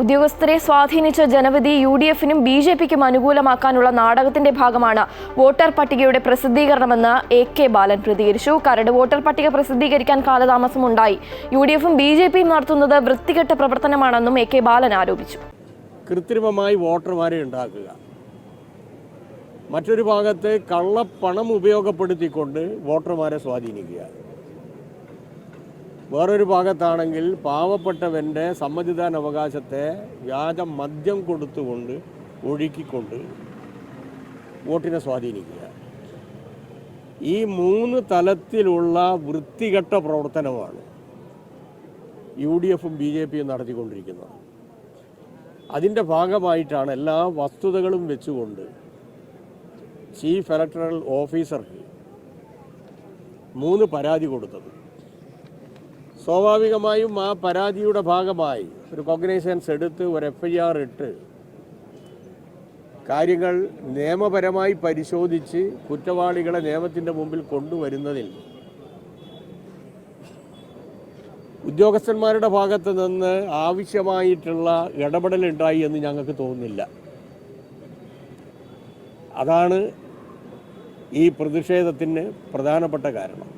ഉദ്യോഗസ്ഥരെ സ്വാധീനിച്ച ജനവിധി യു ഡി എഫിനും ബി ജെ പിക്കും അനുകൂലമാക്കാനുള്ള നാടകത്തിന്റെ ഭാഗമാണ് വോട്ടർ പട്ടികയുടെ പ്രസിദ്ധീകരണമെന്ന് എ കെ ബാലൻ പ്രതികരിച്ചു. കരട് വോട്ടർ പട്ടിക പ്രസിദ്ധീകരിക്കാൻ കാലതാമസമുണ്ടായി. യു ഡി എഫും ബി ജെ പിയും നടത്തുന്നത് വൃത്തികെട്ട പ്രവർത്തനമാണെന്നും എ കെ ബാലൻ ആരോപിച്ചു. കൃത്രിമമായി വോട്ടർമാരെ ഉണ്ടാക്കുക. മറ്റൊരു ഭാഗത്ത് കള്ളപ്പണം ഉപയോഗപ്പെടുത്തിക്കൊണ്ട് വോട്ടർമാരെ സ്വാധീനിക്കുക. വേറൊരു ഭാഗത്താണെങ്കിൽ പാവപ്പെട്ടവന്റെ സമ്മതിദാനാവകാശത്തെ വ്യാജ മദ്യം കൊടുത്തുകൊണ്ട് ഒഴുക്കിക്കൊണ്ട് വോട്ടിനെ സ്വാധീനിക്കുക. ഈ മൂന്ന് തലത്തിലുള്ള വൃത്തികെട്ട പ്രവർത്തനമാണ് യു ഡി എഫും ബി ജെ പിയും നടത്തിക്കൊണ്ടിരിക്കുന്നത്. അതിന്റെ ഭാഗമായിട്ടാണ് എല്ലാ വസ്തുതകളും വെച്ചുകൊണ്ട് ചീഫ് ഇലക്ടറൽ ഓഫീസർക്ക് മൂന്ന് പരാതി കൊടുത്തത്. സ്വാഭാവികമായും ആ പരാതിയുടെ ഭാഗമായി ഒരു കോഗ്നൈസൻസ് എടുത്ത് ഒരു എഫ് ഐ ആർ ഇട്ട് കാര്യങ്ങൾ നിയമപരമായി പരിശോധിച്ച് കുറ്റവാളികളെ നിയമത്തിന്റെ മുമ്പിൽ കൊണ്ടുവരുന്നതിൽ ഉദ്യോഗസ്ഥന്മാരുടെ ഭാഗത്ത് നിന്ന് ആവശ്യമായിട്ടുള്ള ഇടപെടലുണ്ടായി എന്ന് ഞങ്ങൾക്ക് തോന്നുന്നില്ല. അതാണ് ഈ പ്രതിഷേധത്തിന് പ്രധാനപ്പെട്ട കാരണം.